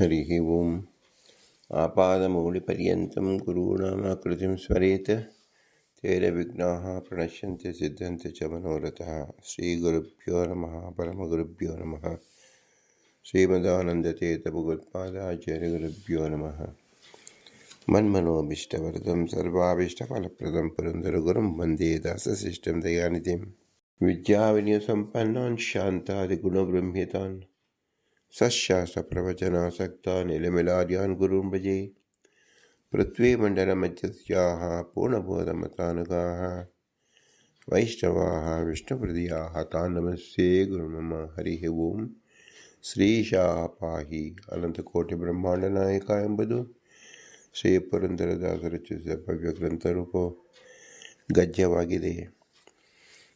हरिः ओम्। आपादमौलिपर्यन्तं गुरूणामाकृतिं स्मरेत् तेन विघ्नाः प्रणश्यन्ति सिद्धन्ति च मनोरथः। श्रीगुरुभ्यो नमः परमगुरुभ्यो नमः। श्रीमदानन्दतीर्थभगवत्पादाचार्यगुरुभ्यो नमः। मन्मनोभीष्टवरदं सर्वाभीष्टफलप्रदं पुरन्दरगुरुं वन्दे दासशिष्टं दयानिधिं। विद्याविनयसम्पन्नान् शान्तादिगुणबृंहितान् सशास्त्रप्रवचनासक्ता निलमिलार्यान् गुरून् भजे पृथ्वीमण्डलमध्यस्याः पूर्णबोधमतानुगाः वैष्णवाः विष्णुहृदयाः तान् नमस्ये गुरुमम ಹರಿಃ ಓಂ ಶ್ರೀಶಾಹ ಪಾಹಿ ಅನಂತಕೋಟಿ ಬ್ರಹ್ಮಾಂಡ ನಾಯಕ ಎಂಬುದು ಶ್ರೀ ಪುರಂದರದಾಸ ರಚಿಸಿದ ಭವ್ಯ ಗ್ರಂಥರೂಪ ಗದ್ಯವಾಗಿದೆ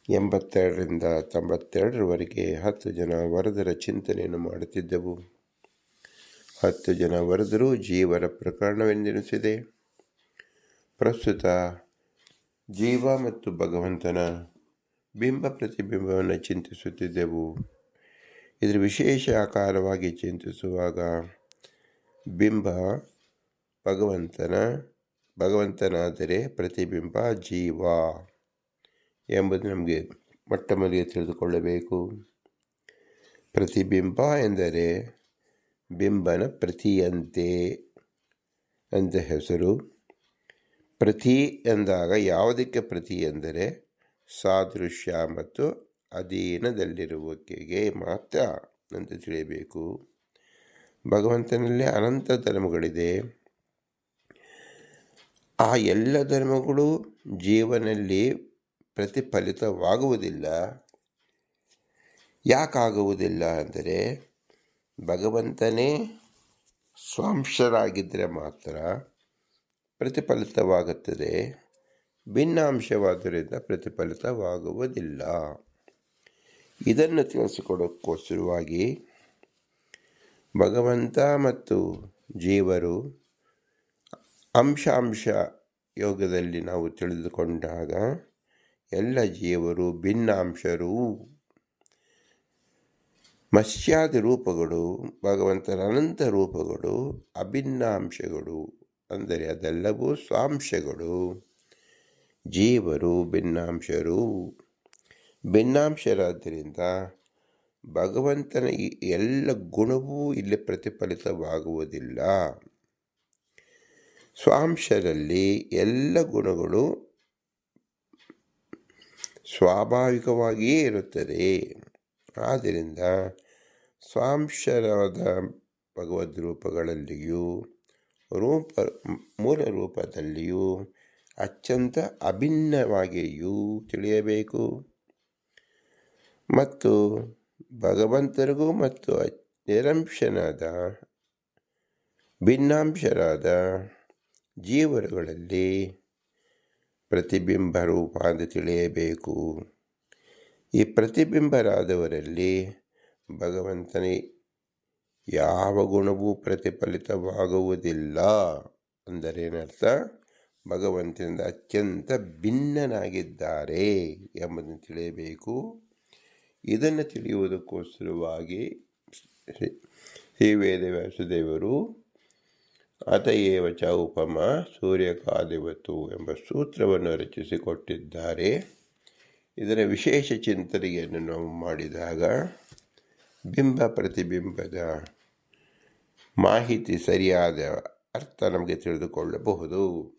ಎಂಬತ್ತೆರಡರಿಂದ ತೊಂಬತ್ತೆರಡರವರೆಗೆ ಹತ್ತು ಜನ ವರದರ ಚಿಂತನೆಯನ್ನು ಮಾಡುತ್ತಿದ್ದೆವು. ಹತ್ತು ಜನ ವರದರು ಜೀವರ ಪ್ರಕರಣವೆಂದೆನಿಸಿದೆ. ಪ್ರಸ್ತುತ ಜೀವ ಮತ್ತು ಭಗವಂತನ ಬಿಂಬ ಪ್ರತಿಬಿಂಬವನ್ನು ಚಿಂತಿಸುತ್ತಿದ್ದೆವು. ಇದರ ವಿಶೇಷ ಆಕಾರವಾಗಿ ಚಿಂತಿಸುವಾಗ ಬಿಂಬ ಭಗವಂತನ ಭಗವಂತನಾದರೆ ಪ್ರತಿಬಿಂಬ ಜೀವ. ಎಂಬುದು ನಮಗೆ ಮೊಟ್ಟ ಮೊದಲಿಗೆ ತಿಳಿದುಕೊಳ್ಳಬೇಕು. ಪ್ರತಿಬಿಂಬ ಎಂದರೆ ಬಿಂಬನ ಪ್ರತಿಯಂತೆ ಅಂತ ಹೆಸರು. ಪ್ರತಿ ಎಂದಾಗ ಯಾವುದಕ್ಕೆ ಪ್ರತಿ ಎಂದರೆ ಸಾದೃಶ್ಯ ಮತ್ತು ಅಧೀನದಲ್ಲಿರುವಿಕೆಗೆ ಮಾತ್ರ ಅಂತ ತಿಳಿಯಬೇಕು. ಭಗವಂತನಲ್ಲಿ ಅನಂತ ಧರ್ಮಗಳಿದೆ. ಆ ಎಲ್ಲ ಧರ್ಮಗಳು ಜೀವನಲ್ಲಿ ಪ್ರತಿಫಲಿತವಾಗುವುದಿಲ್ಲ. ಯಾಕಾಗುವುದಿಲ್ಲ ಅಂದರೆ ಭಗವಂತನೇ ಸ್ವಾಂಶರಾಗಿದ್ದರೆ ಮಾತ್ರ ಪ್ರತಿಫಲಿತವಾಗುತ್ತದೆ. ಭಿನ್ನಾಂಶವಾದ್ದರಿಂದ ಪ್ರತಿಫಲಿತವಾಗುವುದಿಲ್ಲ. ಇದನ್ನು ತಿಳಿಸಿಕೊಡೋಕ್ಕೋಸ್ಕರವಾಗಿ ಭಗವಂತ ಮತ್ತು ಜೀವರು ಅಂಶಾಂಶ ಯೋಗದಲ್ಲಿ ನಾವು ತಿಳಿದುಕೊಂಡಾಗ ಎಲ್ಲ ಜೀವರು ಭಿನ್ನಾಂಶರು. ಮತ್ಸ್ಯಾದಿ ರೂಪಗಳು, ಭಗವಂತನ ಅನಂತ ರೂಪಗಳು, ಅಭಿನ್ನಾಂಶಗಳು ಅಂದರೆ ಅದೆಲ್ಲವೂ ಸ್ವಾಂಶಗಳು. ಜೀವರು ಭಿನ್ನಾಂಶರು. ಭಿನ್ನಾಂಶರಾದ್ದರಿಂದ ಭಗವಂತನ ಎಲ್ಲ ಗುಣವೂ ಇಲ್ಲಿ ಪ್ರತಿಫಲಿತವಾಗುವುದಿಲ್ಲ. ಸ್ವಾಂಶದಲ್ಲಿ ಎಲ್ಲ ಗುಣಗಳು ಸ್ವಾಭಾವಿಕವಾಗಿಯೇ ಇರುತ್ತದೆ. ಆದ್ದರಿಂದ ಸ್ವಾಂಶರಾದ ಭಗವದ್ ರೂಪಗಳಲ್ಲಿಯೂ ರೂಪ, ಮೂಲ ರೂಪದಲ್ಲಿಯೂ ಅತ್ಯಂತ ಅಭಿನ್ನವಾಗಿಯೂ ತಿಳಿಯಬೇಕು. ಮತ್ತು ಭಗವಂತರಿಗೂ ಮತ್ತು ನಿರಂಶನಾದ, ಭಿನ್ನಾಂಶರಾದ ಜೀವರುಗಳಲ್ಲಿ ಪ್ರತಿಬಿಂಬ ರೂಪ ಅಂತ ತಿಳಿಯಬೇಕು. ಈ ಪ್ರತಿಬಿಂಬರಾದವರಲ್ಲಿ ಭಗವಂತನೇ ಯಾವ ಗುಣವೂ ಪ್ರತಿಫಲಿತವಾಗುವುದಿಲ್ಲ ಅಂದರೆ ಏನರ್ಥ? ಭಗವಂತನಿಂದ ಅತ್ಯಂತ ಭಿನ್ನನಾಗಿದ್ದಾರೆ ಎಂಬುದನ್ನು ತಿಳಿಯಬೇಕು. ಇದನ್ನು ತಿಳಿಯುವುದಕ್ಕೋಸ್ಕರವಾಗಿ ಶ್ರೀ ವೇದವ್ಯಾಸದೇವರು ಅತಯೇವ ಚ ಉಪಮ ಸೂರ್ಯಕಾದಿವತು ಎಂಬ ಸೂತ್ರವನ್ನು ರಚಿಸಿಕೊಟ್ಟಿದ್ದಾರೆ. ಇದರ ವಿಶೇಷ ಚಿಂತನೆಯನ್ನು ನಾವು ಮಾಡಿದಾಗ ಬಿಂಬ ಪ್ರತಿಬಿಂಬದ ಮಾಹಿತಿ ಸರಿಯಾದ ಅರ್ಥ ನಮಗೆ ತಿಳಿದುಕೊಳ್ಳಬಹುದು.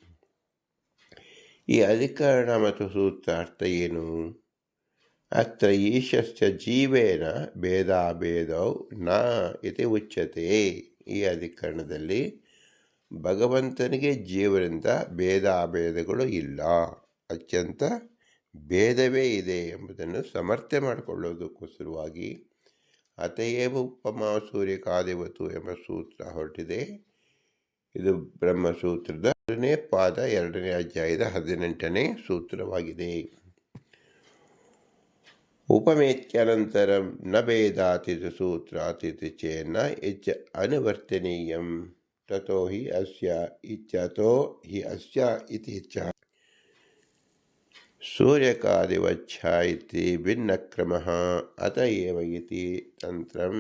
ಈ ಅಧಿಕರಣ ಮತ್ತು ಸೂತ್ರ ಅರ್ಥ ಏನು? ಅತ್ರ ಈಶಸ್ಯ ಜೀವೇನ ಭೇದಾಭೇದೌ ನ ಇತಿ ಉಚ್ಯತೆ. ಈ ಅಧಿಕರಣದಲ್ಲಿ ಭಗವಂತನಿಗೆ ಜೀವನಿಂದ ಭೇದಾಭೇದಗಳು ಇಲ್ಲ. ಅತ್ಯಂತ ಭೇದವೇ ಇದೆ ಎಂಬುದನ್ನು ಸಮರ್ಥೆ ಮಾಡಿಕೊಳ್ಳೋದಕ್ಕೋಸ್ಕರವಾಗಿ ಅತಯೇವ ಉಪಮ ಸೂರ್ಯ ಕಾದೇವತು ಎಂಬ ಸೂತ್ರ ಹೊರಟಿದೆ. ಇದು ಬ್ರಹ್ಮಸೂತ್ರದ ಎರಡನೇ ಪಾದ, ಎರಡನೇ ಅಧ್ಯಾಯದ ಹದಿನೆಂಟನೇ ಸೂತ್ರವಾಗಿದೆ. ಉಪಮೇತ್ಯನಂತರಂ ನ ಭೇದಾತಿಥಿ ಸೂತ್ರಾತಿಥಿ ಚೇನ್ನ ಹೆಚ್ಚು ಅನುವರ್ತನೀಯಂ. ತಥೋ ಹಿ ಅಸ್ಯ ಹಿ ಅಸ್ಯ ಇತಿ ಚ ಸೂರ್ಯಕಾದಿವಚ್ಛ ಇತಿ ಏವ ಇತಿ ತಂತ್ರಂ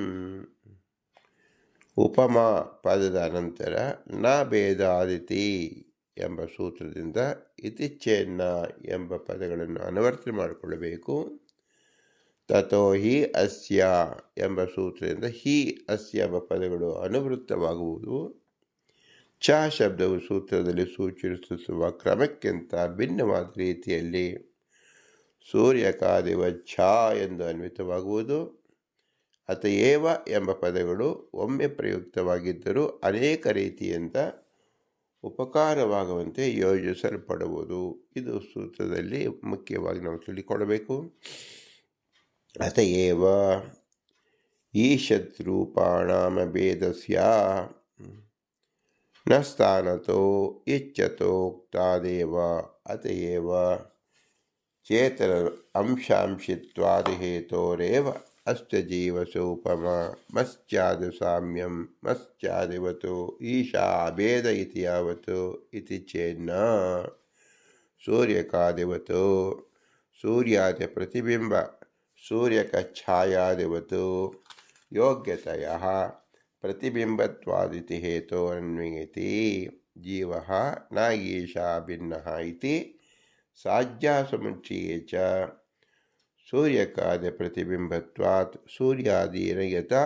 ಉಪಮಾ ಪದದ ನಂತರ ನ ಭೇದಾದಿತಿ ಎಂಬ ಸೂತ್ರದಿಂದ ಇತಿಚ್ಛೇನ್ನ ಎಂಬ ಪದಗಳನ್ನು ಅನುವರ್ತನೆ ಮಾಡಿಕೊಳ್ಳಬೇಕು। ತಥೋ ಹಿ ಅಸ್ಯ ಎಂಬ ಸೂತ್ರದಿಂದ ಹಿ ಅಸ್ಯ ಎಂಬ ಪದಗಳು ಅನುವೃತ್ತವಾಗುವುದು। ಚ ಶಬ್ದವು ಸೂತ್ರದಲ್ಲಿ ಸೂಚಿಸುವ ಕ್ರಮಕ್ಕಿಂತ ಭಿನ್ನವಾದ ರೀತಿಯಲ್ಲಿ ಸೂರ್ಯಕಾದಿವ ಛ ಎಂದು ಅನ್ವಿತವಾಗುವುದು. ಅತಯೇವ ಎಂಬ ಪದಗಳು ಒಮ್ಮೆ ಪ್ರಯುಕ್ತವಾಗಿದ್ದರೂ ಅನೇಕ ರೀತಿಯಿಂದ ಉಪಕಾರವಾಗುವಂತೆ ಯೋಜಿಸಲ್ಪಡುವುದು. ಇದು ಸೂತ್ರದಲ್ಲಿ ಮುಖ್ಯವಾಗಿ ನಾವು ತಿಳಿಕೊಳ್ಳಬೇಕು ಈ ಈಶದ್ರೂಪಾಣಾಮ ಭೇದಸ್ಯ ನ ಸ್ಥಾನತೋ ಇಚ್ಛತೋಕ್ತಾದೇವ ಅತಏವ ಚೇತನ ಅಂಶಾಂಶಿತ್ವಾದಿಹೇತೋರೇವ ಅಸ್ಯ ಜೀವಸೋಪಮ ಮಸ್ತ್ಯಾದಿ ಸಾಮ್ಯಂ ಮಸ್ತ್ಯಾದಿವತು ಈಶಾ ಭೇದ ಇತಿ ಯಾವತ್ತು ಇತಿ ಚೇನ್ನ ಸೂರ್ಯಕಾದಿವತು ಸೂರ್ಯಾದಿ ಪ್ರತಿಬಿಂಬ ಸೂರ್ಯಕಛಾಯಾದಿವತು ಯೋಗ್ಯತೆಯ प्रतिबिम्बत्वादिति हेतोरन्वयति जीवः न ईशा भिन्नः इति साज्यासमुच्चये च सूर्यकादिप्रतिबिम्बत्वात् सूर्यादीन यथा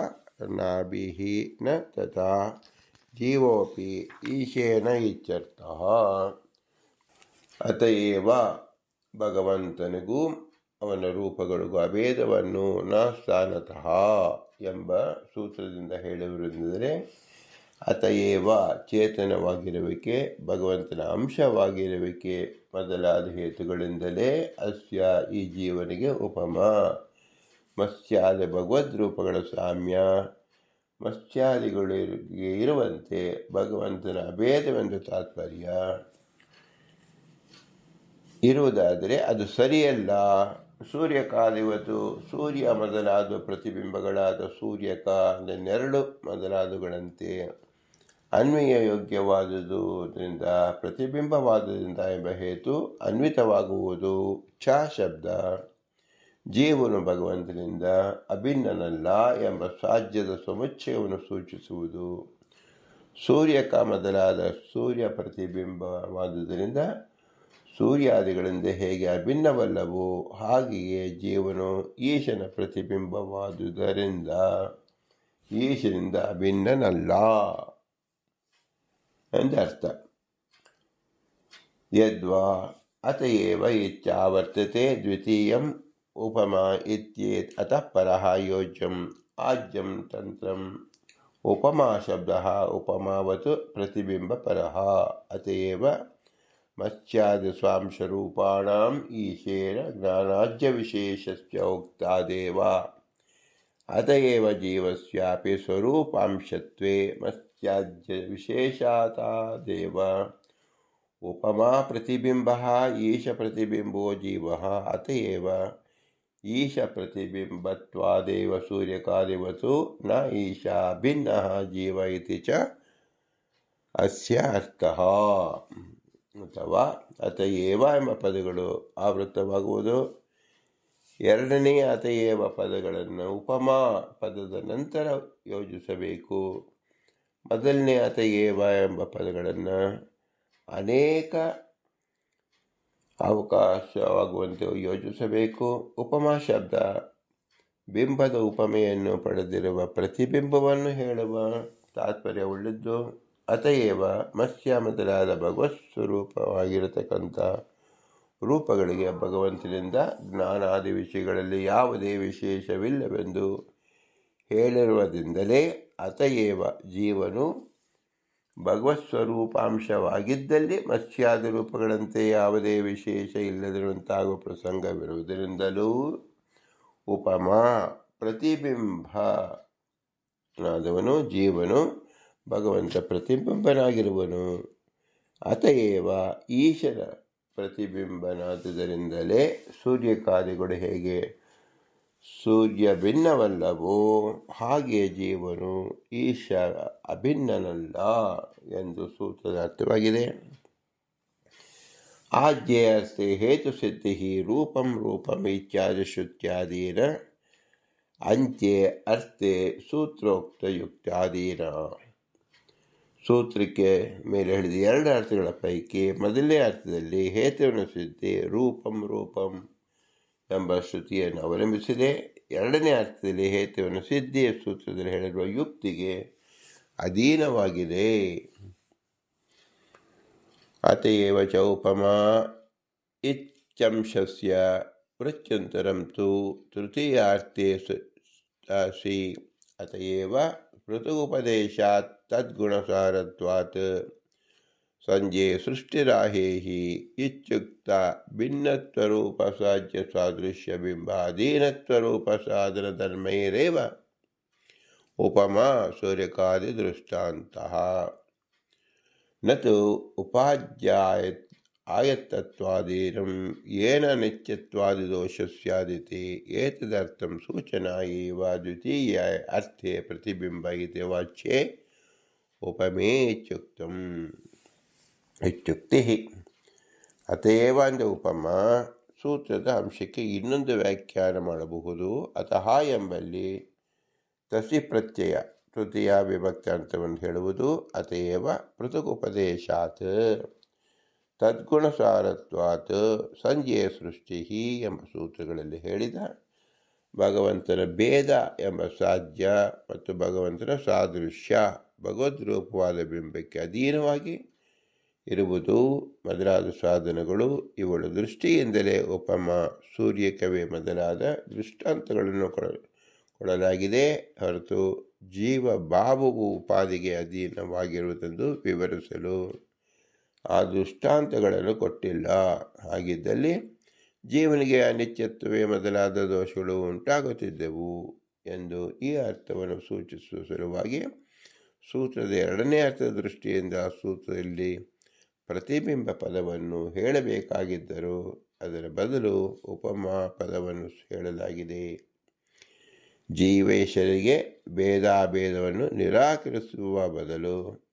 नाभिः न तथा जीवोऽपि ईशेन इत्यर्थः ಅತಏವ ಭಗವಂತನಿಗೂ ಅವನ ರೂಪಗಳಿಗೂ ಅಭೇದವನ್ನು ನ ಸ್ಥಾನತಃ ಎಂಬ ಸೂತ್ರದಿಂದ ಹೇಳುವುದೆಂದರೆ ಅತಯೇವ ಚೇತನವಾಗಿರುವಿಕೆ, ಭಗವಂತನ ಅಂಶವಾಗಿರುವಿಕೆ ಮೊದಲಾದ ಹೇತುಗಳಿಂದಲೇ ಅಸ್ಯ ಈ ಜೀವನಿಗೆ ಉಪಮ. ಮತ್ಸ್ಯಾದ ಭಗವದ್ ರೂಪಗಳ ಸಾಮ್ಯ. ಮತ್ಸ್ಯಾದಿಗಳು ಇರುವಂತೆ ಭಗವಂತನ ಅಭೇದವೆಂದು ತಾತ್ಪರ್ಯ. ಇರುವುದಾದರೆ ಅದು ಸರಿಯಲ್ಲ. ಸೂರ್ಯಕಾಲಿವತ್ತು ಸೂರ್ಯ ಮೊದಲಾದ ಪ್ರತಿಬಿಂಬಗಳಾದ ಸೂರ್ಯಕ ಅಂದರೆ ನೆರಳು ಮೊದಲಾದವುಗಳಂತೆ ಅನ್ವಯ ಯೋಗ್ಯವಾದುದರಿಂದ ಪ್ರತಿಬಿಂಬವಾದುದರಿಂದ ಎಂಬ ಹೇತು ಅನ್ವಿತವಾಗುವುದು ಛ ಶಬ್ದ. ಜೀವನು ಭಗವಂತನಿಂದ ಅಭಿನ್ನನಲ್ಲ ಎಂಬ ಸಾಧ್ಯದ ಸಮುಚ್ಚಯವನ್ನು ಸೂಚಿಸುವುದು. ಸೂರ್ಯಕ ಮೊದಲಾದ ಸೂರ್ಯ ಪ್ರತಿಬಿಂಬವಾದುದರಿಂದ ಸೂರ್ಯಾದಿಗಳಿಂದ ಹೇಗೆ ಅಭಿನ್ನವಲ್ಲವೋ ಹಾಗೆಯೇ ಜೀವನು ಈಶನ ಪ್ರತಿಬಿಂಬವಾದುದರಿಂದ ಈಶನಿಂದ ಅಭಿನ್ನನಲ್ಲ ಎಂದರ್ಥ. ಯದ್ವಾ ಅತಯೇವ ಇತ್ಯಾವರ್ತತೆ ದ್ವಿತೀಯಂ ಉಪಮಾ ಇತ್ಯೇತ್ ಅತಃ ಪರಃ ಯೋಜ್ಯಂ ಆಜ್ಯಂ ತಂತ್ರಂ ಉಪಮಾ ಶಬ್ದ ಪ್ರತಿಬಿಂಬ ಪ್ರತಿಬಿಂಬಪರಃ ಅತಯೇವ मत्स्यादिस्वांशरूपाणाम् ईशेन ज्ञानाज्यविशेषस्य उक्तादेव अत एव जीवस्यापि स्वरूपांशत्वे मत्स्याज्यविशेषातादेव उपमा प्रतिबिम्बः ईशप्रतिबिम्बो जीवः, अत एव। ईशप्रतिबिम्बत्वादेव सूर्यकादिवतु न ईशा भिन्नः जीव इति च अस्य अर्थः। ಅಥವಾ ಅತಯೇವ ಎಂಬ ಪದಗಳು ಆವೃತ್ತವಾಗುವುದು. ಎರಡನೇ ಅತಯೇವ ಪದಗಳನ್ನು ಉಪಮಾ ಪದದ ನಂತರ ಯೋಜಿಸಬೇಕು. ಮೊದಲನೇ ಅತಯೇವ ಎಂಬ ಪದಗಳನ್ನು ಅನೇಕ ಅವಕಾಶವಾಗುವಂತೆ ಯೋಜಿಸಬೇಕು. ಉಪಮಾ ಶಬ್ದ, ಬಿಂಬದ ಉಪಮೆಯನ್ನು ಪಡೆದಿರುವ ಪ್ರತಿಬಿಂಬವನ್ನು ಹೇಳುವ ತಾತ್ಪರ್ಯವುಳ್ಳದ್ದು ಅತಯೇವ ಮತ್ಸ್ಯ ಮೊದಲಾದ ಭಗವತ್ ಸ್ವರೂಪವಾಗಿರತಕ್ಕಂಥ ರೂಪಗಳಿಗೆ ಭಗವಂತನಿಂದ ಜ್ಞಾನಾದಿ ವಿಷಯಗಳಲ್ಲಿ ಯಾವುದೇ ವಿಶೇಷವಿಲ್ಲವೆಂದು ಹೇಳಿರುವುದರಿಂದಲೇ ಅತಯೇವ ಜೀವನು ಭಗವತ್ ಸ್ವರೂಪಾಂಶವಾಗಿದ್ದಲ್ಲಿ ಮತ್ಸ್ಯಾದಿ ರೂಪಗಳಂತೆ ಯಾವುದೇ ವಿಶೇಷ ಇಲ್ಲದಿರುವಂತಾಗುವ ಪ್ರಸಂಗವಿರುವುದರಿಂದಲೂ ಉಪಮಾ ಪ್ರತಿಬಿಂಬನಾದವನು ಜೀವನು ಭಗವಂತ ಪ್ರತಿಬಿಂಬನಾಗಿರುವನು. ಅತಯೇವ ಈಶನ ಪ್ರತಿಬಿಂಬನಾದುದರಿಂದಲೇ ಸೂರ್ಯಕಾದಿಗಳು ಹೇಗೆ? ಸೂರ್ಯ ಭಿನ್ನವಲ್ಲವೋ? ಹಾಗೆ ಜೀವನು ಈಶ ಅಭಿನ್ನನಲ್ಲ ಎಂದು ಸೂತ್ರದ ಅರ್ಥವಾಗಿದೆ ಆಜ್ಞೆಯಸ್ತೆ ಹೇತು ಸಿದ್ಧಿ ರೂಪಂ ರೂಪಂ ಇತ್ಯಾದಿ ಶ್ರುತ್ಯಾದೀನ ಅಂತ್ಯೆ ಅರ್ಥೆ ಸೂತ್ರೋಕ್ತಯುಕ್ತಾದೀನ. ಸೂತ್ರಕ್ಕೆ ಮೇಲೆ ಹೇಳಿದ ಎರಡು ಅರ್ಥಗಳ ಪೈಕಿ ಮೊದಲನೇ ಅರ್ಥದಲ್ಲಿ ಹೇತುವಿನ ಸಿದ್ಧಿ ರೂಪಂ ರೂಪಂ ಎಂಬ ಶ್ರುತಿಯನ್ನು ಅವಲಂಬಿಸಿದೆ. ಎರಡನೇ ಅರ್ಥದಲ್ಲಿ ಹೇತುವಿನ ಸಿದ್ಧಿಯ ಸೂತ್ರದಲ್ಲಿ ಹೇಳಿರುವ ಯುಕ್ತಿಗೆ ಅಧೀನವಾಗಿದೆ. ಅತಯೇವ ಚ ಉಪಮಾ ಇತ್ಯಂಶಸ್ಯ ವೃತ್ಯಂತರಂ ತು ತೃತೀಯಾರ್ಥೇ ಸಿ ಅತಯೇವ पृथुपदेशात् तद्गुणसारत्वात्। संजे सृष्टिराहे ही इत्युक्ता भिन्नत्वरूपसाज्य सादृश्यबिम्बाधीनत्वरूपसाधनधर्मैरेव उपमा सूर्यकादिदृष्टान्तः। न तो उपाध्याय ನತು ಏನ ಏನ ನಿತ್ಯತ್ವಾದಿದೋಷ ಸ್ಯಾದಿತಿ ಏತದರ್ಥಂ ಸೂಚನಾ ಏವ ದ್ವಿತೀಯ ಅರ್ಥೆ ಪ್ರತಿಬಿಂಬ ಇದೆ ವಾಚ್ಯೆ ಉಪಮೇ ಇತ್ಯುಕ್ತಂ. ಇತ್ಯುಕ್ತಿ ಅತೇವ ಅಂದ ಉಪಮ, ಸೂತ್ರದ ಅಂಶಕ್ಕೆ ಇನ್ನೊಂದು ವ್ಯಾಖ್ಯಾನ ಮಾಡಬಹುದು. ಅತಃ ಎಂಬಲ್ಲಿ ತಸಿ ಪ್ರತ್ಯಯ, ತೃತೀಯ ವಿಭಕ್ತಿ ಅಂತವನ್ನು ಹೇಳುವುದು ಅತೇವ ಪೃಥುಕುಪದೇಶಾತ್ ತದ್ಗುಣಸಾರತ್ವಾತ್ ಸಂಜೆಯ ಸೃಷ್ಟಿ ಎಂಬ ಸೂತ್ರಗಳಲ್ಲಿ ಹೇಳಿದ ಭಗವಂತನ ಭೇದ ಎಂಬ ಸಾಧ್ಯ ಮತ್ತು ಭಗವಂತನ ಸಾದೃಶ್ಯ ಭಗವದ್ರೂಪವಾದ ಬಿಂಬಕ್ಕೆ ಅಧೀನವಾಗಿ ಇರುವುದು, ಮೊದಲಾದ ಸಾಧನಗಳು ಇವಳ ದೃಷ್ಟಿಯಿಂದಲೇ ಉಪಮ ಸೂರ್ಯಕವಿ ಮೊದಲಾದ ದೃಷ್ಟಾಂತಗಳನ್ನು ಕೊಡ, ಕೊಡಲಾಗಿದೆ. ಹೊರತು ಜೀವ ಭಾವವು ಉಪಾಧಿಗೆ ಅಧೀನವಾಗಿರುವುದೆಂದು ವಿವರಿಸಲು ಆ ದೃಷ್ಟಾಂತಗಳನ್ನು ಕೊಟ್ಟಿಲ್ಲ. ಹಾಗಿದ್ದಲ್ಲಿ ಜೀವನಿಗೆ ಅನಿತ್ಯತ್ವವೇ ಮೊದಲಾದ ದೋಷಗಳು ಉಂಟಾಗುತ್ತಿದ್ದವು ಎಂದು ಈ ಅರ್ಥವನ್ನು ಸೂಚಿಸುವ ಸಲುವಾಗಿ ಸೂತ್ರದ ಎರಡನೇ ಅರ್ಥದ ದೃಷ್ಟಿಯಿಂದ ಸೂತ್ರದಲ್ಲಿ ಪ್ರತಿಬಿಂಬ ಪದವನ್ನು ಹೇಳಬೇಕಾಗಿದ್ದರೂ ಅದರ ಬದಲು ಉಪಮಾ ಪದವನ್ನು ಹೇಳಲಾಗಿದೆ. ಜೀವೇಶರಿಗೆ ಭೇದಾಭೇದವನ್ನು ನಿರಾಕರಿಸುವ ಬದಲು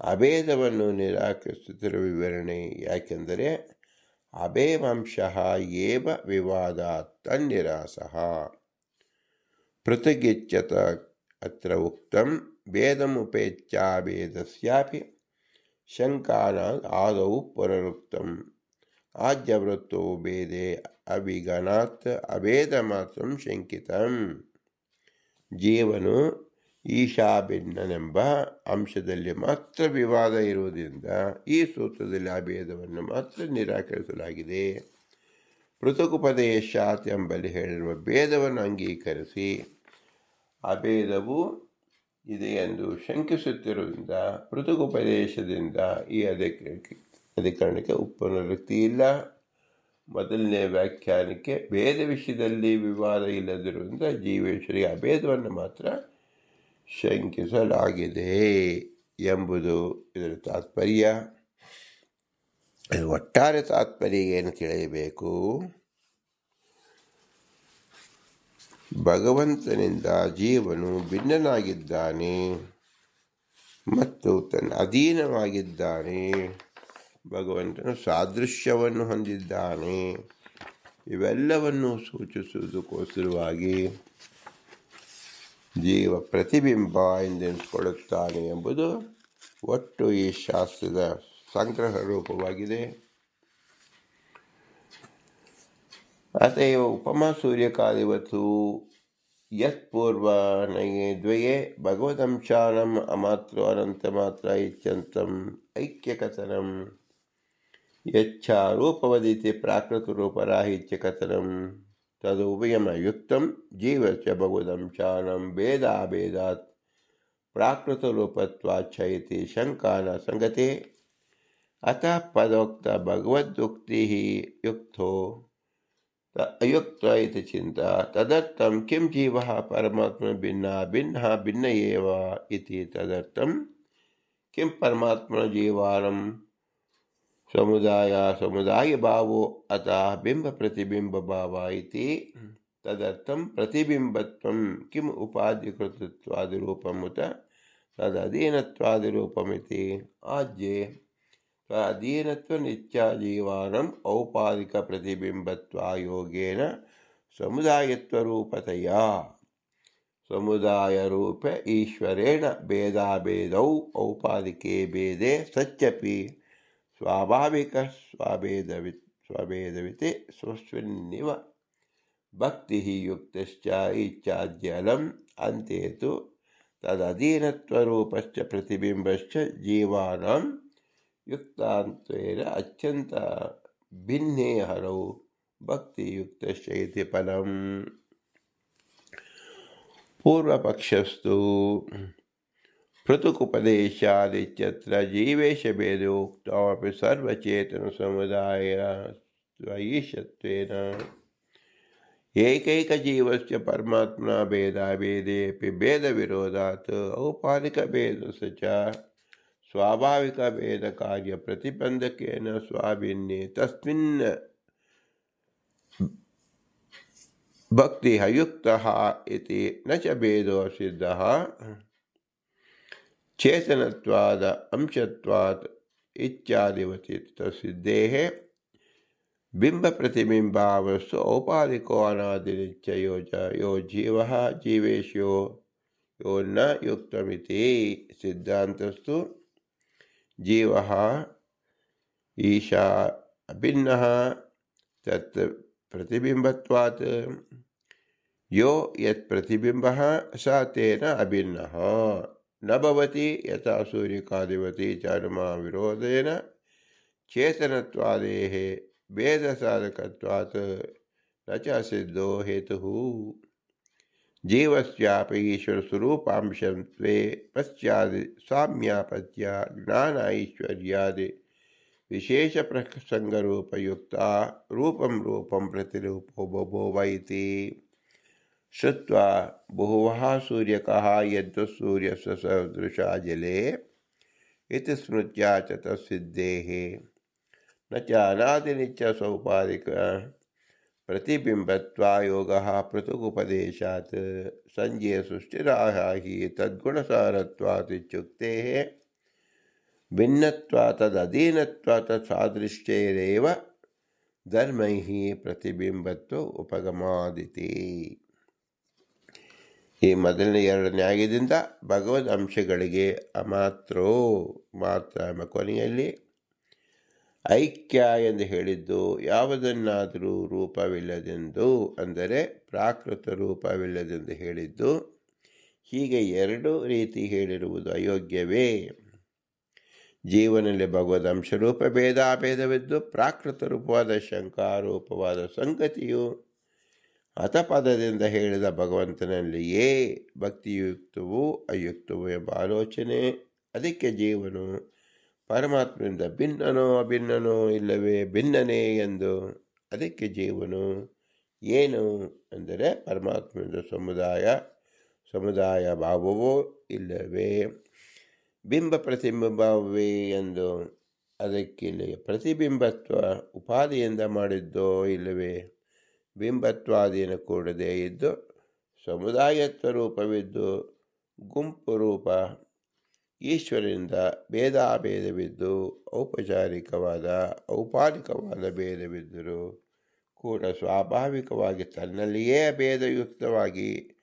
ಅಭೇದವನ್ನು ನಿರಾಕರಿಸುತ್ತಿರುವ ವಿವರಣೆ ಯಾಕೆಂದರೆ ಅಭೇವಂಶ ಏವ ವಿವಾದ ತನ್ನಿರಾಸ ಪೃಥಗಿಚ್ಯತ ಅತ್ರ ಉಕ್ತಂ ಭೇದಮುಪೇಚ್ಯಾಭೇದಸ್ಯಾಪಿ ಶಂಕಾನ ಆದೌ ಪುನರುಕ್ತಂ. ಆಜ್ಯವೃತ್ತೋ ಭೇದೆ ಅವಿಗಣಾತ್ ಅಭೇದ ಮಾತ್ರ ಶಂಕಿತಂ. ಜೀವನು ಈಶಾಭಿನ್ನನೆಂಬ ಅಂಶದಲ್ಲಿ ಮಾತ್ರ ವಿವಾದ ಇರುವುದರಿಂದ ಈ ಸೂತ್ರದಲ್ಲಿ ಅಭೇದವನ್ನು ಮಾತ್ರ ನಿರಾಕರಿಸಲಾಗಿದೆ. ಪೃಥುಕುಪದೇಶಾತ್ ಎಂಬಲ್ಲಿ ಹೇಳಿರುವ ಭೇದವನ್ನು ಅಂಗೀಕರಿಸಿ ಅಭೇದವು ಇದೆ ಎಂದು ಶಂಕಿಸುತ್ತಿರುವುದರಿಂದ ಪೃಥುಕುಪದೇಶದಿಂದ ಈ ಅಧಿಕ ಅಧಿಕರಣಕ್ಕೆ ಉಪನಿವೃತ್ತಿ ಇಲ್ಲ. ಮೊದಲನೇ ವ್ಯಾಖ್ಯಾನಕ್ಕೆ ಭೇದ ವಿಷಯದಲ್ಲಿ ವಿವಾದ ಇಲ್ಲದಿರುವುದರಿಂದ ಜೀವೇಶ್ವರಿಗೆ ಅಭೇದವನ್ನು ಮಾತ್ರ ಶಂಕಿಸಲಾಗಿದೆ ಎಂಬುದು ಇದರ ತಾತ್ಪರ್ಯ. ಒಟ್ಟಾರೆ ತಾತ್ಪರ್ಯ ಏನು ತಿಳಿಯಬೇಕು? ಭಗವಂತನಿಂದ ಜೀವನು ಭಿನ್ನನಾಗಿದ್ದಾನೆ ಮತ್ತು ತನ್ನ ಅಧೀನವಾಗಿದ್ದಾನೆ. ಭಗವಂತನು ಸಾದೃಶ್ಯವನ್ನು ಹೊಂದಿದ್ದಾನೆ. ಇವೆಲ್ಲವನ್ನು ಸೂಚಿಸುವುದಕ್ಕೋಸ್ಕರವಾಗಿ ಜೀವ ಪ್ರತಿಬಿಂಬ ಎಂದೆನಿಸಿಕೊಳ್ಳುತ್ತಾನೆ ಎಂಬುದು ಒಟ್ಟು ಈ ಶಾಸ್ತ್ರದ ಸಂಗ್ರಹ ರೂಪವಾಗಿದೆ. ಅತಯವ ಉಪಮಾ ಸೂರ್ಯಕಾದಿವತ್ತು ಯತ್ಪೂರ್ವನಯೇ ದ್ವಯೇ ಭಗವದಂಶಾನಂ ಅಮಾತ್ರ ಅನಂತ ಮಾತ್ರ ಇತ್ಯಂತಂ ಐಕ್ಯಕಥನಂ ಯಚ್ಛಾರೂಪವದಿತಿ ಪ್ರಾಕೃತರೂಪರಾಹಿತ್ಯಕಥನಂ तदुपयमयुक्तं जीवस्य भगवदं वेदा वेदाभेदात् प्राकृतरूपत्वाच्छयति शंका न संगते अतः पदोक्त भगवदुक्ति युक्तो अयुक्त इति तदर्थ तदर्थं किं जीव परमात्मभिन्ना भिन्ना, भिन्न एव इति तदर्थं किं परमात्मजीवानं समुदाय समुदाय भावो अतः बिंब प्रतिबिंब भाव इति तदर्थं प्रतिबिंबत्वं किम् उपाधिकृतत्वादिरूपमुत तदधीनत्वादिरूपमिति आज्ये स्वाधीनत्वनित्याजीवानम् औपाधिकप्रतिबिम्बत्वायोगेन समुदायत्वरूपतया समुदायरूप ईश्वरेण भेदाभेदौ औपादिके भेदे सत्यपि स्वाभाविकस्वाभेदवित् स्वभेदविति स्वस्मिन्निव भक्तिः युक्तश्च इच्छाद्यलम् अन्ते तु तदधीनत्वरूपश्च प्रतिबिम्बश्च जीवानां युक्तान्त्वेन अत्यन्तभिन्नेहरौ भक्तियुक्तश्च इति फलम् पूर्वपक्षस्तु पृथुकुपदेशादित्यत्र जीवेशभेदोक्तमपि सर्वचेतनसमुदायस्वईशत्वेन एकैकजीवस्य परमात्मना भेदाभेदेऽपि भेदविरोधात्, औपाधिकभेदस्य च स्वाभाविकभेदकार्यप्रतिबन्धकेन स्वाभिन्ये तस्मिन् भक्तिः युक्तः इति न च भेदो सिद्धः। चेतनत्वाद अंशत्वात् इत्यादिवति तसिद्धेः बिम्बप्रतिबिम्बावस्तु औपाधिको अनादिनित्य यो जीवः जीवेशो यो न युक्तमिति सिद्धान्तस्तु। जीवः ईशा भिन्नः तत् प्रतिबिम्बत्वात्, यो यत् प्रतिबिम्बः स तेन अभिन्नः। न भवति, यथा सूर्यकादिवती चारुमा विरोधेन चेतनत्वादेः भेदसाधकत्वात् न च सिद्धो हेतुः। जीवस्यापि ईश्वरस्वरूपांशं साम्यापत्या ज्ञान ऐश्वर्यादि विशेषप्रसङ्गरूपयुक्ता रूपं रूपं प्रतिरूपो बभूव श्रुवा बहुव सूर्यक यद्सूर्य सदृशा जले स्मृत्या च तत्सिद्धेः। न चानादिनित्यसौपाधिक प्रतिबिम्बत्वायोगः पृथुकुपदेशात् सञ्जये संजय हि तद्गुणसारुक्ते भिन्नत्वा तदधीनत्वा तत्सादृश्यैरेव धर्म प्रतिबिंब उपगमादिति। ಈ ಮೊದಲನೇ ಎರಡು ನ್ಯಾಯದಿಂದ ಭಗವದ್ ಅಂಶಗಳಿಗೆ ಅಮಾತ್ರೋ ಮಾತ್ರ ಎಂಬ ಕೊನೆಯಲ್ಲಿ ಐಕ್ಯ ಎಂದು ಹೇಳಿದ್ದು ಯಾವುದನ್ನಾದರೂ ರೂಪವಿಲ್ಲದೆಂದು ಅಂದರೆ ಪ್ರಾಕೃತ ರೂಪವಿಲ್ಲದೆಂದು ಹೇಳಿದ್ದು ಹೀಗೆ ಎರಡು ರೀತಿ ಹೇಳಿರುವುದು ಅಯೋಗ್ಯವೇ. ಜೀವನದಲ್ಲಿ ಭಗವದ್ ಅಂಶರೂಪ ಭೇದಾಭೇದವಿದ್ದು ಪ್ರಾಕೃತ ರೂಪವಾದ ಶಂಕಾರೂಪವಾದ ಸಂಗತಿಯು ಹತಪದದಿಂದ ಹೇಳಿದ ಭಗವಂತನಲ್ಲಿಯೇ ಭಕ್ತಿಯುಕ್ತವೂ ಅಯುಕ್ತವೂ ಎಂಬ ಆಲೋಚನೆ, ಅದಕ್ಕೆ ಜೀವನು ಪರಮಾತ್ಮನಿಂದ ಭಿನ್ನನೋ ಅಭಿನ್ನನೋ ಇಲ್ಲವೇ ಭಿನ್ನನೇ ಎಂದು ಅದಕ್ಕೆ ಜೀವನು ಏನು ಅಂದರೆ ಪರಮಾತ್ಮನಿಂದ ಸಮುದಾಯ ಸಮುದಾಯ ಭಾವವೋ ಇಲ್ಲವೇ ಬಿಂಬ ಪ್ರತಿಬಿಂಬವೇ ಎಂದು ಅದಕ್ಕಿಲ್ಲ ಪ್ರತಿಬಿಂಬತ್ವ ಉಪಾಧಿಯಿಂದ ಮಾಡಿದ್ದೋ ಇಲ್ಲವೇ? ಬಿಂಬತ್ವಾದೀನ ಕೂಡದೇ ಇದ್ದು ಸಮುದಾಯತ್ವ ರೂಪವಿದ್ದು ಗುಂಪು ರೂಪ ಈಶ್ವರನಿಂದ ಭೇದಾಭೇದವಿದ್ದು ಔಪಚಾರಿಕವಾದ ಔಪಾಧಿಕವಾದ ಭೇದವಿದ್ದರೂ ಕೂಡ ಸ್ವಾಭಾವಿಕವಾಗಿ ತನ್ನಲ್ಲಿಯೇ ಭೇದಯುಕ್ತವಾಗಿ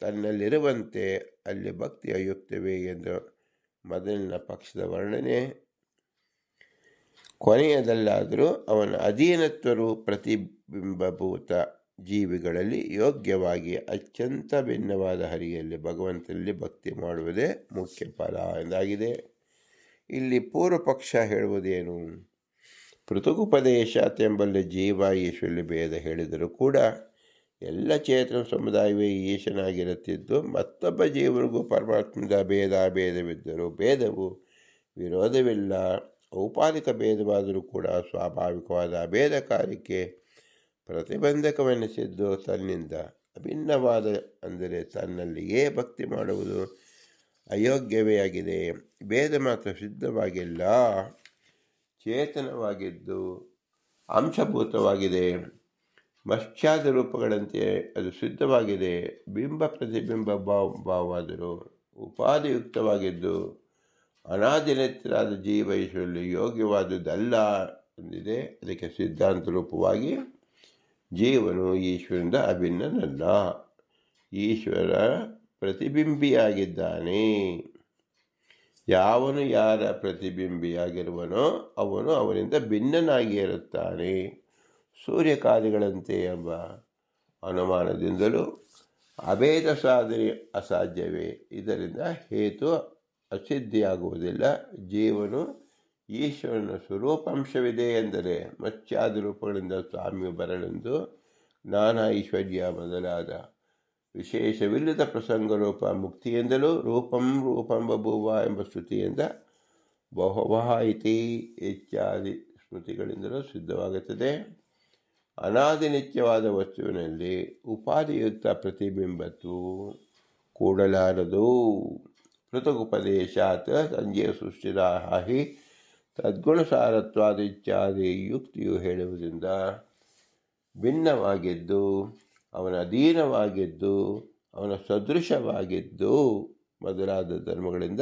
ತನ್ನಲ್ಲಿರುವಂತೆ ಅಲ್ಲಿ ಭಕ್ತಿಯ ಯುಕ್ತವೇ ಎಂದು ಮೊದಲಿನ ಪಕ್ಷದ ವರ್ಣನೆ. ಕೊನೆಯದಲ್ಲಾದರೂ ಅವನ ಅಧೀನತ್ವರು ಪ್ರತಿಬಿಂಬಭೂತ ಜೀವಿಗಳಲ್ಲಿ ಯೋಗ್ಯವಾಗಿ ಅತ್ಯಂತ ಭಿನ್ನವಾದ ಹರಿಯಲ್ಲಿ ಭಗವಂತನಲ್ಲಿ ಭಕ್ತಿ ಮಾಡುವುದೇ ಮುಖ್ಯ ಫಲ ಎಂದಾಗಿದೆ. ಇಲ್ಲಿ ಪೂರ್ವ ಪಕ್ಷ ಹೇಳುವುದೇನು? ಪೃಥುಗುಪದೇಶಾತ್ ಎಂಬಲ್ಲಿ ಜೀವ ಈಶ್ವರಲ್ಲಿ ಭೇದ ಹೇಳಿದರೂ ಕೂಡ ಎಲ್ಲ ಚೇತನ ಸಮುದಾಯವೇ ಈಶನಾಗಿರುತ್ತಿದ್ದು ಮತ್ತೊಬ್ಬ ಜೀವರಿಗೂ ಪರಮಾತ್ಮದ ಭೇದ, ಭೇದವಿದ್ದರೂ ಭೇದವು ವಿರೋಧವಿಲ್ಲ. ಔಪಾದಿಕ ಭೇದವಾದರೂ ಕೂಡ ಸ್ವಾಭಾವಿಕವಾದ ಭೇದ ಕಾರ್ಯಕ್ಕೆ ಪ್ರತಿಬಂಧಕವೆನಿಸಿದ್ದು ತನ್ನಿಂದ ಅಭಿನ್ನವಾದ ಅಂದರೆ ತನ್ನಲ್ಲಿಯೇ ಭಕ್ತಿ ಮಾಡುವುದು ಅಯೋಗ್ಯವೇ ಆಗಿದೆ. ಭೇದ ಮಾತ್ರ ಸಿದ್ಧವಾಗಿಲ್ಲ, ಚೇತನವಾಗಿದ್ದು ಅಂಶಭೂತವಾಗಿದೆ. ಮಶ್ಚಾದ ರೂಪಗಳಂತೆ ಅದು ಸಿದ್ಧವಾಗಿದೆ. ಬಿಂಬ ಪ್ರತಿಬಿಂಬ ಭಾವ ಭಾವವಾದರೂ ಉಪಾಧಿಯುಕ್ತವಾಗಿದ್ದು ಅನಾದಿನೆತ್ತರಾದ ಜೀವ ಯೋಗ್ಯವಾದುದಲ್ಲ ಎಂದಿದೆ. ಅದಕ್ಕೆ ಸಿದ್ಧಾಂತ ರೂಪವಾಗಿ ಜೀವನು ಈಶ್ವರನಿಂದ ಅಭಿನ್ನನಲ್ಲ. ಈಶ್ವರ ಪ್ರತಿಬಿಂಬಿಯಾಗಿದ್ದಾನೆ. ಯಾವನು ಯಾರ ಪ್ರತಿಬಿಂಬಿಯಾಗಿರುವನೋ ಅವನು ಅವನಿಂದ ಭಿನ್ನನಾಗಿ ಇರುತ್ತಾನೆ. ಸೂರ್ಯಕಾದಿಗಳಂತೆ ಎಂಬ ಅನುಮಾನದಿಂದಲೂ ಅಭೇದ ಸಾಧನೆ ಅಸಾಧ್ಯವೇ. ಇದರಿಂದ ಹೇತು ಅಸಿದ್ಧಿಯಾಗುವುದಿಲ್ಲ. ಜೀವನು ಈಶ್ವರನ ಸ್ವರೂಪಾಂಶವಿದೆ ಎಂದರೆ ಮತ್ಸ್ಯಾದಿ ರೂಪಗಳಿಂದ ಸ್ವಾಮಿ ಬರಲೆಂದು ನಾನಾ ಐಶ್ವರ್ಯ ಮೊದಲಾದ ವಿಶೇಷವಿಲ್ಲದ ಪ್ರಸಂಗ ರೂಪ ಮುಕ್ತಿಯಿಂದಲೂ ರೂಪಂ ರೂಪಂ ಬಭುವ ಎಂಬ ಶ್ರುತಿಯಿಂದ ಬಹುವಹ ಇತಿ ಇತ್ಯಾದಿ ಸ್ಮೃತಿಗಳಿಂದಲೂ ಸಿದ್ಧವಾಗುತ್ತದೆ. ಅನಾದಿನಿತ್ಯವಾದ ವಸ್ತುವಿನಲ್ಲಿ ಉಪಾಧಿಯುಕ್ತ ಪ್ರತಿಬಿಂಬತ್ತು ಕೂಡಲಾರದು. ಪೃಥಗುಪದೇಶಾತ್ ಸಂಜೆಯ ಸೃಷ್ಟಿದ ಇತ್ಯಾದಿ ಯುಕ್ತಿಯು ಹೇಳುವುದರಿಂದ ಭಿನ್ನವಾಗಿದ್ದು, ಅವನ ಅಧೀನವಾಗಿದ್ದು, ಅವನ ಸದೃಶವಾಗಿದ್ದು ಮೊದಲಾದ ಧರ್ಮಗಳಿಂದ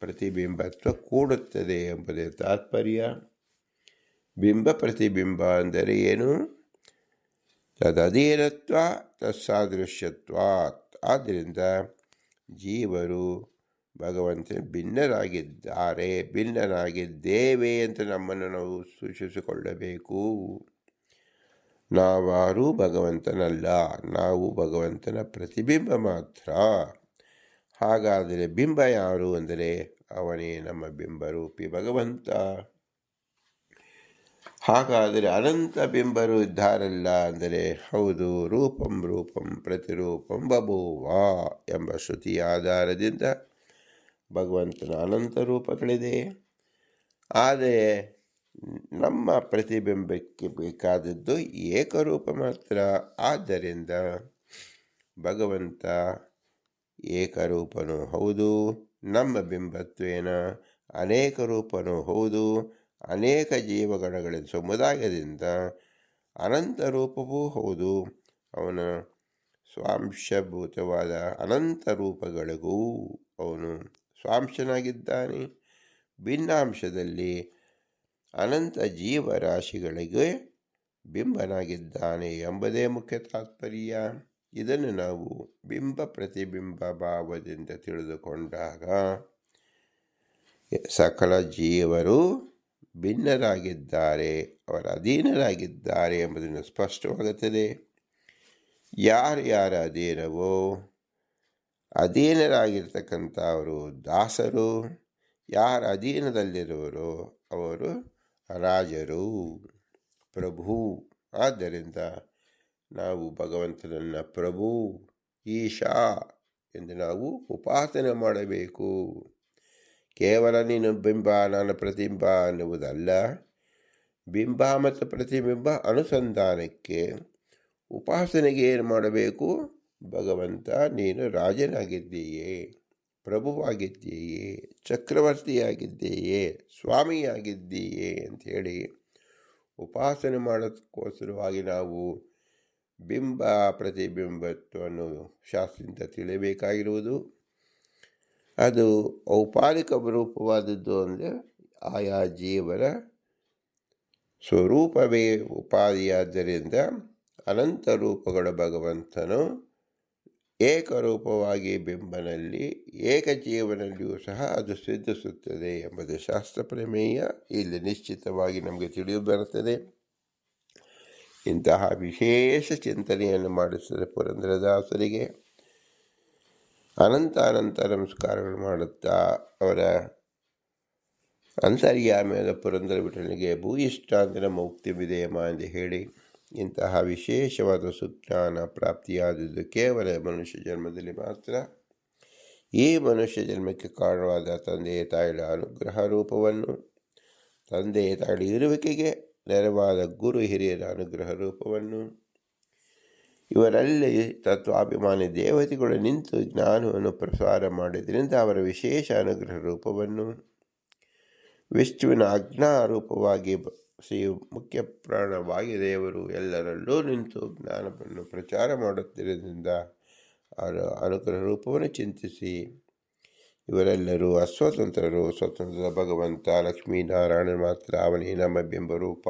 ಪ್ರತಿಬಿಂಬತ್ವ ಕೂಡುತ್ತದೆ ಎಂಬುದೇ ತಾತ್ಪರ್ಯ. ಬಿಂಬ ಪ್ರತಿಬಿಂಬ ಅಂದರೆ ಏನು? ತದಧೀನತ್ವ ತತ್ಸಾದೃಶ್ಯತ್ವಾತ್ ಆದ್ದರಿಂದ ಜೀವರು ಭಗವಂತನ ಭಿನ್ನರಾಗಿದ್ದಾರೆ, ಭಿನ್ನರಾಗಿದ್ದೇವೆ ಅಂತ ನಮ್ಮನ್ನು ನಾವು ಸೂಚಿಸಿಕೊಳ್ಳಬೇಕು. ನಾವಾರೂ ಭಗವಂತನಲ್ಲ, ನಾವು ಭಗವಂತನ ಪ್ರತಿಬಿಂಬ ಮಾತ್ರ. ಹಾಗಾದರೆ ಬಿಂಬ ಯಾರು ಅಂದರೆ ಅವನೇ ನಮ್ಮ ಬಿಂಬರೂಪಿ ಭಗವಂತ. ಹಾಗಾದರೆ ಅನಂತ ಬಿಂಬರು ಇದ್ದಾರಲ್ಲ ಅಂದರೆ ಹೌದು, ರೂಪಂ ರೂಪಂ ಪ್ರತಿರೂಪಂ ಬಭೂವ ಎಂಬ ಶ್ರುತಿಯ ಆಧಾರದಿಂದ ಭಗವಂತನ ಅನಂತ ರೂಪಗಳಿದೆ. ಆದರೆ ನಮ್ಮ ಪ್ರತಿಬಿಂಬಕ್ಕೆ ಬೇಕಾದದ್ದು ಏಕರೂಪ ಮಾತ್ರ. ಆದ್ದರಿಂದ ಭಗವಂತ ಏಕರೂಪನೂ ಹೌದು, ನಮ್ಮ ಬಿಂಬತ್ವೇನ ಅನೇಕ ರೂಪನೂ ಹೌದು. ಅನೇಕ ಜೀವಗಣಗಳ ಸಮುದಾಯದಿಂದ ಅನಂತ ರೂಪವೂ ಹೌದು. ಅವನ ಸ್ವಾಂಶಭೂತವಾದ ಅನಂತ ರೂಪಗಳಿಗೂ ಅವನು ಸ್ವಾಂಶನಾಗಿದ್ದಾನೆ. ಭಿನ್ನಾಂಶದಲ್ಲಿ ಅನಂತ ಜೀವರಾಶಿಗಳಿಗೆ ಬಿಂಬನಾಗಿದ್ದಾನೆ ಎಂಬುದೇ ಮುಖ್ಯ ತಾತ್ಪರ್ಯ. ಇದನ್ನು ನಾವು ಬಿಂಬ ಪ್ರತಿಬಿಂಬ ಭಾವದಿಂದ ತಿಳಿದುಕೊಂಡಾಗ ಸಕಲ ಜೀವರು ಭಿನ್ನರಾಗಿದ್ದಾರೆ, ಅವರ ಅಧೀನರಾಗಿದ್ದಾರೆ ಎಂಬುದನ್ನು ಸ್ಪಷ್ಟವಾಗುತ್ತದೆ. ಯಾರ್ಯಾರ ಅಧೀನವೋ ಅಧೀನರಾಗಿರ್ತಕ್ಕಂಥ ಅವರು ದಾಸರು, ಯಾರ ಅಧೀನದಲ್ಲಿರುವರೋ ಅವರು ರಾಜರು, ಪ್ರಭು. ಆದ್ದರಿಂದ ನಾವು ಭಗವಂತನನ್ನು ಪ್ರಭು, ಈಶಾ ಎಂದು ನಾವು ಉಪಾಸನೆ ಮಾಡಬೇಕು. ಕೇವಲ ನೀನು ಬಿಂಬ, ನಾನು ಪ್ರತಿಬಿಂಬ ಅನ್ನುವುದಲ್ಲ. ಬಿಂಬ ಮತ್ತು ಪ್ರತಿಬಿಂಬ ಅನುಸಂಧಾನಕ್ಕೆ ಉಪಾಸನೆಗೆ ಏನು ಮಾಡಬೇಕು? ಭಗವಂತ, ನೀನು ರಾಜನಾಗಿದ್ದೀಯೇ, ಪ್ರಭುವಾಗಿದ್ದೀಯೇ, ಚಕ್ರವರ್ತಿಯಾಗಿದ್ದೀಯೇ, ಸ್ವಾಮಿಯಾಗಿದ್ದೀಯೇ ಅಂಥೇಳಿ ಉಪಾಸನೆ ಮಾಡೋದಕ್ಕೋಸ್ಕರವಾಗಿ ನಾವು ಬಿಂಬ ಪ್ರತಿಬಿಂಬತ್ವವನ್ನು ಶಾಸ್ತ್ರದಿಂದ ತಿಳಿಯಬೇಕಾಗಿರುವುದು. ಅದು ಔಪಾಲಿಕ ರೂಪವಾದದ್ದು ಅಂದರೆ ಆಯಾ ಜೀವನ ಸ್ವರೂಪವೇ ಉಪಾಧಿಯಾದ್ದರಿಂದ ಅನಂತ ರೂಪಗಳ ಭಗವಂತನು ಏಕರೂಪವಾಗಿ ಬಿಂಬನಲ್ಲಿ ಏಕಜೀವನಲ್ಲಿಯೂ ಸಹ ಅದು ಸಿದ್ಧಿಸುತ್ತದೆ ಎಂಬುದು ಶಾಸ್ತ್ರ ಪ್ರಮೇಯ. ಇಲ್ಲಿ ನಿಶ್ಚಿತವಾಗಿ ನಮಗೆ ತಿಳಿದು ಬರುತ್ತದೆ. ಇಂತಹ ವಿಶೇಷ ಚಿಂತನೆಯನ್ನು ಮಾಡುತ್ತದೆ ಪುರಂದರದಾಸರಿಗೆ ಅನಂತ ನಮಸ್ಕಾರಗಳು ಮಾಡುತ್ತಾ ಅವರ ಅಂತರ್ಯಾಮ್ಯದ ಪುರಂದರ ವಿಠಲನಿಗೆ ಭೂಯಿಷ್ಟಾಂತರ ಮುಕ್ತಿ ವಿಧೇಯಮ ಎಂದು ಹೇಳಿ ಇಂತಹ ವಿಶೇಷವಾದ ಸುಜ್ಞಾನ ಪ್ರಾಪ್ತಿಯಾದದ್ದು ಕೇವಲ ಮನುಷ್ಯ ಜನ್ಮದಲ್ಲಿ ಮಾತ್ರ. ಈ ಮನುಷ್ಯ ಜನ್ಮಕ್ಕೆ ಕಾರಣವಾದ ತಂದೆ ತಾಯಿಗಳ ಅನುಗ್ರಹ ರೂಪವನ್ನು, ತಂದೆ ತಾಯಿಗಳ ಇರುವಿಕೆಗೆ ನೆರವಾದ ಗುರು ಹಿರಿಯರ ಅನುಗ್ರಹ ರೂಪವನ್ನು. ಇವರಲ್ಲಿ ತತ್ವಾಭಿಮಾನಿ ದೇವತೆಗಳು ನಿಂತು ಜ್ಞಾನವನ್ನು ಪ್ರಸಾರ ಮಾಡಿದ್ರಿಂದ ಅವರ ವಿಶೇಷ ಅನುಗ್ರಹ ರೂಪವನ್ನು. ವಿಷ್ಣುವಿನ ಅಜ್ಞಾ ರೂಪವಾಗಿ ಶ್ರೀ ಮುಖ್ಯ ಪ್ರಾಣವಾಗಿ ದೇವರು ಎಲ್ಲರಲ್ಲೂ ನಿಂತು ಜ್ಞಾನವನ್ನು ಪ್ರಚಾರ ಮಾಡುತ್ತಿರುವುದರಿಂದ ಅವರ ಅನುಗ್ರಹ ರೂಪವನ್ನು ಚಿಂತಿಸಿ. ಇವರೆಲ್ಲರೂ ಅಸ್ವತಂತ್ರರು ಸ್ವತಂತ್ರ ಭಗವಂತ ಲಕ್ಷ್ಮೀನಾರಾಯಣ ಮಾತ್ರ, ಅವನೇ ನಮ್ಮ ಬಿಂಬರೂಪ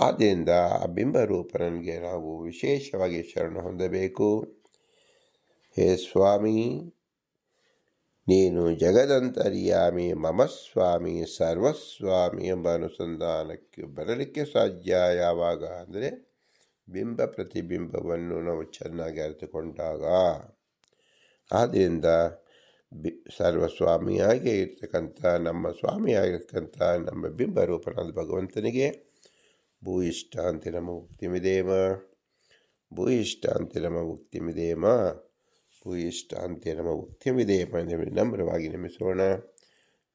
ಆದ್ದರಿಂದ ಆ ಬಿಂಬರೂಪನಿಗೆ ನಾವು ವಿಶೇಷವಾಗಿ ಶರಣ ಹೊಂದಬೇಕು. ಹೇ ಸ್ವಾಮಿ ನೀನು ಜಗದಂತರಿಯಾಮಿ ಮಮಸ್ವಾಮಿ ಸರ್ವಸ್ವಾಮಿ ಎಂಬ ಅನುಸಂಧಾನಕ್ಕೆ ಬರಲಿಕ್ಕೆ ಸಾಧ್ಯ ಯಾವಾಗ ಅಂದರೆ ಬಿಂಬ ಪ್ರತಿಬಿಂಬವನ್ನು ನಾವು ಚೆನ್ನಾಗಿ ಅರಿತುಕೊಂಡಾಗ. ಆದ್ದರಿಂದ ಬಿ ಸರ್ವಸ್ವಾಮಿಯಾಗಿ ಇರ್ತಕ್ಕಂಥ, ನಮ್ಮ ಸ್ವಾಮಿಯಾಗಿರ್ತಕ್ಕಂಥ, ನಮ್ಮ ಬಿಂಬ ರೂಪನಾದ ಭಗವಂತನಿಗೆ ಭೂ ಇಷ್ಟ ಅಂತ ನಮ್ಮ ಭೂ ಇಷ್ಟ ನಮ್ಮ ಮುಕ್ತಿಮಿದೇಮ ಭೂಯಿಷ್ಟಾಂತಿ ನಮ್ಮ ಮುಕ್ತಿಮಿದೇಮ ಎಂದು ನಮ್ರವಾಗಿ ನಮಿಸೋಣ.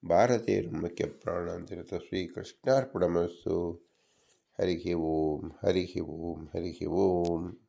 ಭಾರತೀಯ ಮುಖ್ಯ ಪ್ರಾಣ ಅಂತಿರುತ್ತ ಶ್ರೀ ಕೃಷ್ಣಾರ್ಪಣ ಮನಸ್ಸು. ಹರಿ ಓಂ ಹರಿ ಓಂ ಹರಿ ಓಂ.